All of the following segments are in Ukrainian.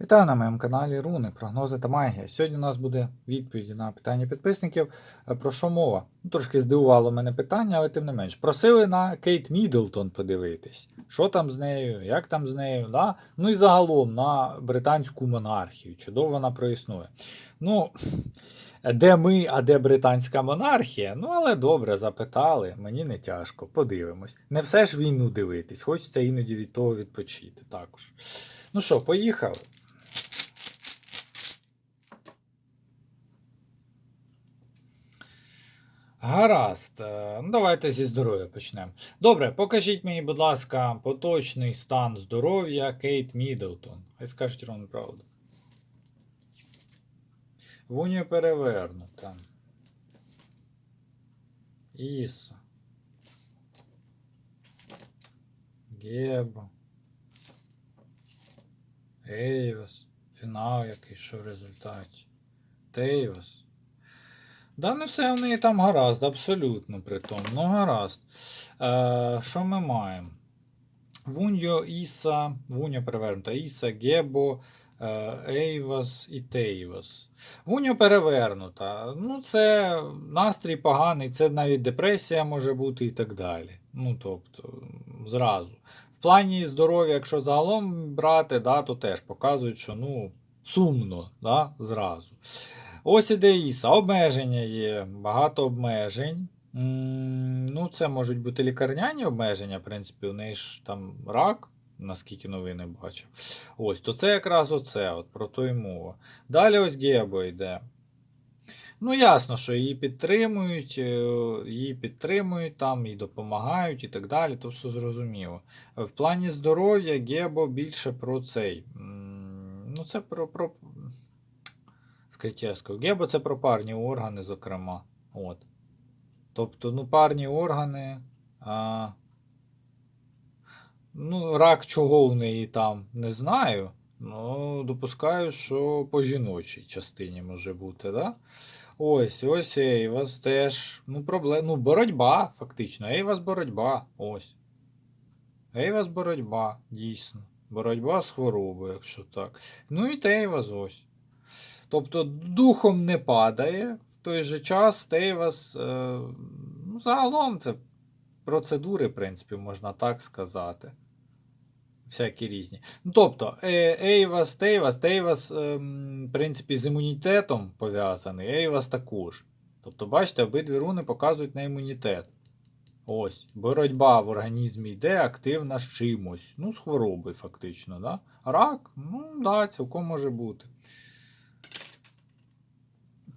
Вітаю на моєму каналі Руни, прогнози та магія. Сьогодні у нас буде відповіді на питання підписників. Е, Про що мова? Ну, трошки здивувало мене питання, але тим не менш. Просили на Кейт Міддлтон подивитись, що там з нею, як там з нею. Да? Ну і загалом на британську монархію. Чудово вона проіснує. Ну, де ми, а де британська монархія? Ну, але добре, запитали, мені не тяжко, подивимось. Не все ж війну дивитись, хочеться іноді від того відпочити також. Ну що, поїхали? Гаразд. Е, Ну, давайте зі здоров'я почнемо. Добре, покажіть мені, будь ласка, поточний стан здоров'я Кейт Міддлтон. Хай скажуть ровно правду. Вуня перевернута. Іса. Гебо. Ейвас. Фінал який що в результаті. Тейвас. Да, не все в неї там гаразд, абсолютно при тому. Ну, гаразд. Е, що ми маємо? Вуньо, Іса, Вуньо перевернута, Іса, Гебо, е, Ейвас і Тейвас. Вуньо перевернута. Ну, це настрій поганий, це навіть депресія може бути і так далі. Ну, тобто, зразу. В плані здоров'я, якщо загалом брати, да, то теж показують, що ну, сумно да, зразу. Ось іде Іса. Обмеження є, багато обмежень. Ну, це можуть бути лікарняні обмеження, в принципі, у неї ж там рак, наскільки новини бачив. Ось, то це якраз оце, от про то й мова. Далі ось Гебо йде. Ну, ясно, що її підтримують, е, її підтримують там, їй допомагають і так далі, то все зрозуміло. В плані здоров'я Гебо більше про цей. Ну, це про. про Скайтєвського. Гебо це про парні органи, зокрема. От. Тобто, ну, парні органи. А... Ну, рак чого в неї там не знаю. Ну, допускаю, що по жіночій частині може бути, да? Ось, ось Ейвас теж. Ну, проблем... ну, боротьба, фактично. Ейвас боротьба. Ось. Ейвас боротьба, дійсно. Боротьба з хворобою, якщо так. Ну і Тейвас ось. Тобто духом не падає, в той же час Тейвас, е, ну, загалом це процедури, в принципі, можна так сказати. Всякі різні. Ну, тобто, Ейвас, Тейвас, Тейвас, е, в принципі, з імунітетом пов'язаний, Ейвас також. Тобто, бачите, обидві руни показують на імунітет. Ось, боротьба в організмі йде активна з чимось. Ну, з хворобою, фактично. Да? Рак, ну, да, цілком може бути.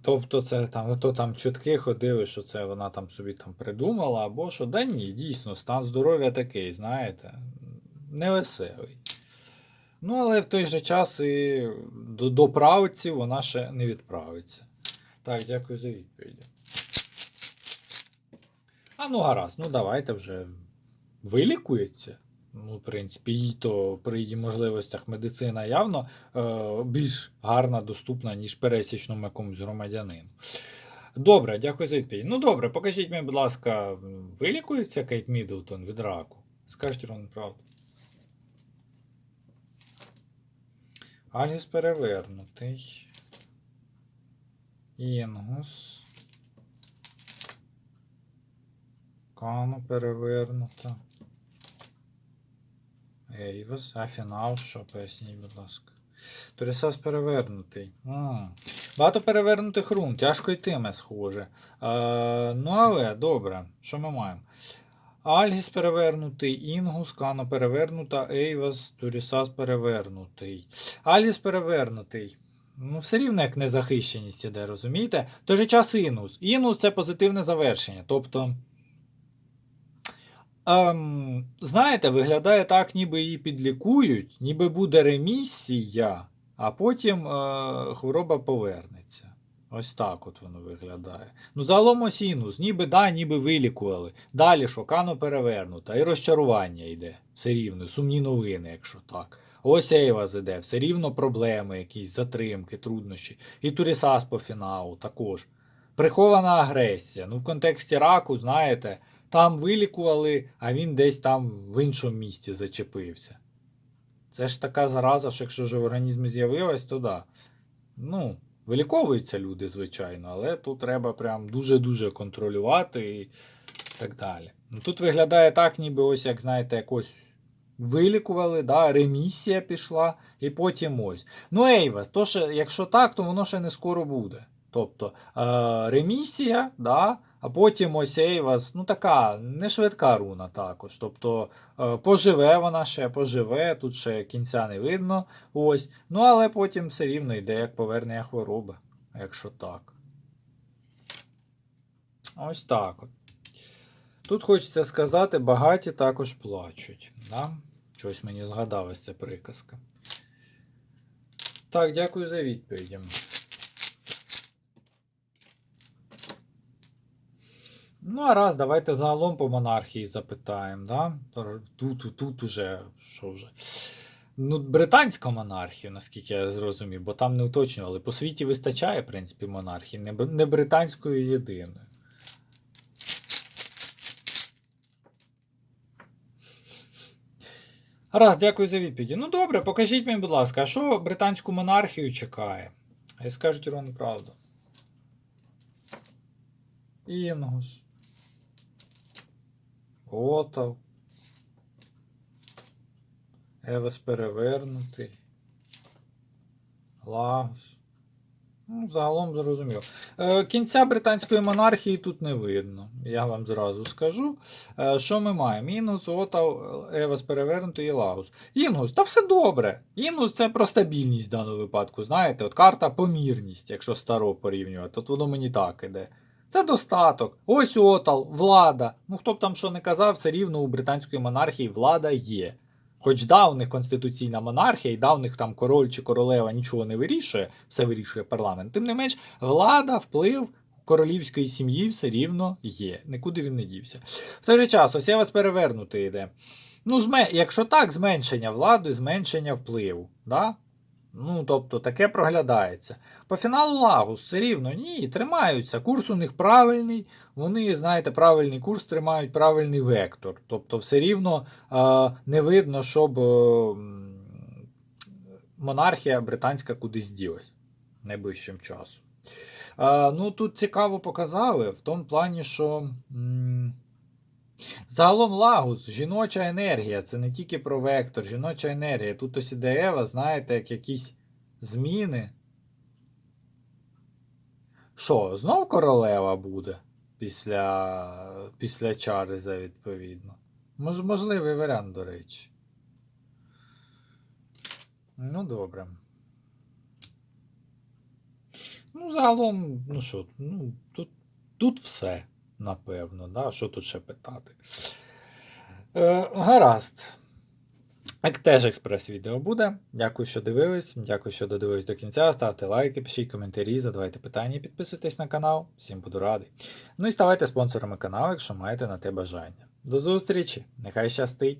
Тобто це там, то там чутки ходили, що це вона там собі там придумала, або що. Да ні, дійсно, стан здоров'я такий, знаєте, невеселий. Ну, але в той же час і до, до правці вона ще не відправиться. Так, дякую за відповіді. А ну гаразд, ну давайте вже вилікується. Ну, в принципі, їй то при її можливостях медицина явно е, більш гарна, доступна, ніж пересічному якомусь громадянину. Добре, дякую за відповідь. Ну добре, покажіть мені, будь ласка, вилікується Кейт Міддлтон від раку? Скажіть Рон правду. Альгіс перевернутий. Інгус. Кану перевернута. Ейвас, а фінал, що поясніть, будь ласка. Торісас перевернутий. М. Багато перевернутих рун, тяжко йтиме, схоже. Е, ну, але добре, що ми маємо? Альгіс перевернутий, Інгус, Кано перевернута, Ейвас, Турісас перевернутий. Альгіс перевернутий. Ну, все рівно як незахищеність іде, розумієте? В той же час Інгус. Інгус це позитивне завершення. Тобто. Ем, знаєте, виглядає так, ніби її підлікують, ніби буде ремісія, а потім е, хвороба повернеться. Ось так от воно виглядає. Ну, загалом ось інус, ніби да, ніби вилікували. Далі шокано перевернута, і розчарування йде. Все рівно, сумні новини, якщо так. Ось Ейваз іде, все рівно проблеми, якісь затримки, труднощі. І Турісас по фіналу також. Прихована агресія. Ну, в контексті раку, знаєте, там вилікували, а він десь там в іншому місці зачепився. Це ж така зараза, що якщо вже в організмі з'явилась, то да. Ну, виліковуються люди, звичайно, але тут треба прям дуже-дуже контролювати і так далі. Ну, тут виглядає так, ніби ось, як знаєте, якось вилікували, да, ремісія пішла, і потім ось. Ну, Ейвас, то ще, якщо так, то воно ще не скоро буде. Тобто е, ремісія, да, а потім ось Ейвас, ну така не швидка руна також. Тобто е, поживе вона ще, поживе, тут ще кінця не видно. Ось. Ну, але потім все рівно йде як повернення хвороби, якщо так. Ось так от. Тут хочеться сказати, багаті також плачуть. Да? Щось мені згадалася приказка. Так, дякую за відповіді. Ну, а раз, давайте загалом по монархії запитаємо. Да? Тут, тут, уже, що вже. Ну, британська монархія, наскільки я зрозумів, бо там не уточнювали. По світі вистачає, в принципі, монархії, не, бр- не британською єдиною. Раз, дякую за відповіді. Ну добре, покажіть мені, будь ласка, а що британську монархію чекає? Хай скажуть Іван правду. Інгус. Отав. Евес перевернутий. Лагус. Ну, загалом зрозуміло. Е, кінця британської монархії тут не видно. Я вам зразу скажу. Е, що ми маємо? Інгус, Отав, Евес перевернутий і Лагус. Інгус, та все добре. Інгус це про стабільність в даному випадку. Знаєте, от карта помірність, якщо старо порівнювати, от воно мені так іде. Це достаток. Ось Отал, влада. Ну хто б там що не казав, все рівно у британської монархії влада є. Хоч да, у них конституційна монархія, і да, у них там король чи королева нічого не вирішує, все вирішує парламент. Тим не менш, влада, вплив королівської сім'ї все рівно є. Нікуди він не дівся. В той же час, ось я вас перевернути йде. Ну, зме... якщо так, зменшення влади, зменшення впливу. Да? Ну, тобто, таке проглядається. По фіналу Лагус все рівно ні, тримаються. Курс у них правильний. Вони, знаєте, правильний курс тримають правильний вектор. Тобто, все рівно е, не видно, щоб е, монархія британська кудись ділась найближчим часом. Е, ну, тут цікаво показали в тому плані, що. м, Загалом Лагус, жіноча енергія, це не тільки про вектор, жіноча енергія. Тут ось іде Ева, знаєте, як якісь зміни. Що, знов королева буде після, після Чарльза, відповідно. Мож, можливий варіант, до речі. Ну, добре. Ну, загалом, ну що, ну, тут, тут все, напевно, да? що тут ще питати. Е, гаразд. Як теж експрес-відео буде. Дякую, що дивились. Дякую, що додивились до кінця. Ставте лайки, пишіть коментарі, задавайте питання підписуйтесь на канал. Всім буду радий. Ну і ставайте спонсорами каналу, якщо маєте на те бажання. До зустрічі! Нехай щастить!